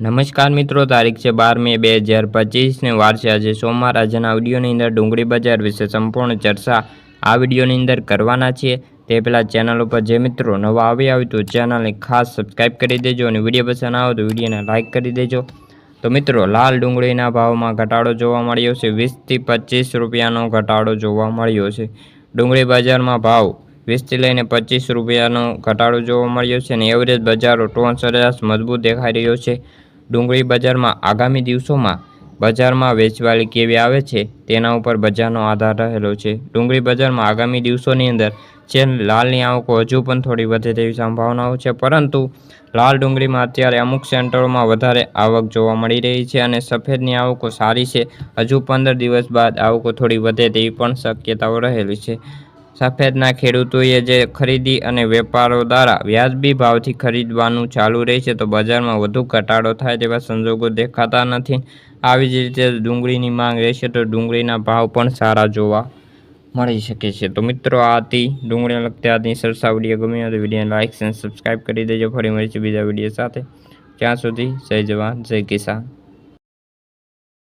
નમસ્કાર મિત્રો, તારીખ છે બાર મે બે હજાર પચીસને વાર છે આજે સોમવાર. આજના વિડીયોની અંદર ડુંગળી બજાર વિશે સંપૂર્ણ ચર્ચા આ વિડીયોની અંદર કરવાના છીએ. તે પહેલાં ચેનલ ઉપર જે મિત્રો નવા આવ્યા હોય તો ચેનલને ખાસ સબસ્ક્રાઈબ કરી દેજો અને વીડિયો પસંદ આવે તો વિડીયોને લાઇક કરી દેજો. તો મિત્રો, લાલ ડુંગળીના ભાવમાં ઘટાડો જોવા મળ્યો છે. વીસથી પચીસ રૂપિયાનો ઘટાડો જોવા મળ્યો છે. ડુંગળી બજારમાં ભાવ વીસથી લઈને પચીસ રૂપિયાનો ઘટાડો જોવા મળ્યો છે અને એવરેજ બજારો ટોન સરેરાશ મજબૂત દેખાઈ રહ્યો છે. ડુંગળી બજારમાં આગામી દિવસોમાં બજારમાં વેચવાલી કેવી આવે છે તેના ઉપર બજારનો આધાર રહેલો છે. ડુંગળી બજારમાં આગામી દિવસોની અંદર છે લાલની આવકો હજુ પણ થોડી વધે તેવી સંભાવનાઓ છે, પરંતુ લાલ ડુંગળીમાં અત્યારે અમુક સેન્ટરોમાં વધારે આવક જોવા મળી રહી છે અને સફેદની આવકો સારી છે. હજુ પંદર દિવસ બાદ આવકો થોડી વધે તેવી પણ શક્યતાઓ રહેલી છે. સફેદના ખેડૂતોએ જે ખરીદી અને વેપારો દ્વારા વ્યાજબી ભાવથી ખરીદવાનું ચાલુ રહેશે તો બજારમાં વધુ ઘટાડો થાય તેવા સંજોગો દેખાતા નથી. આવી જ રીતે ડુંગળીની માંગ રહેશે, તો ડુંગળીના ભાવ પણ સારા જોવા મળી શકે છે. તો મિત્રો, આ હતી ડુંગળીને લગતી આજની સરસા વીડિયો ગમી હોય તો વિડીયોને લાઇક અને સબસ્ક્રાઈબ કરી દેજો. ફરી મળીશું બીજા વીડિયો સાથે. ત્યાં સુધી જય જવાન, જય કિસાન.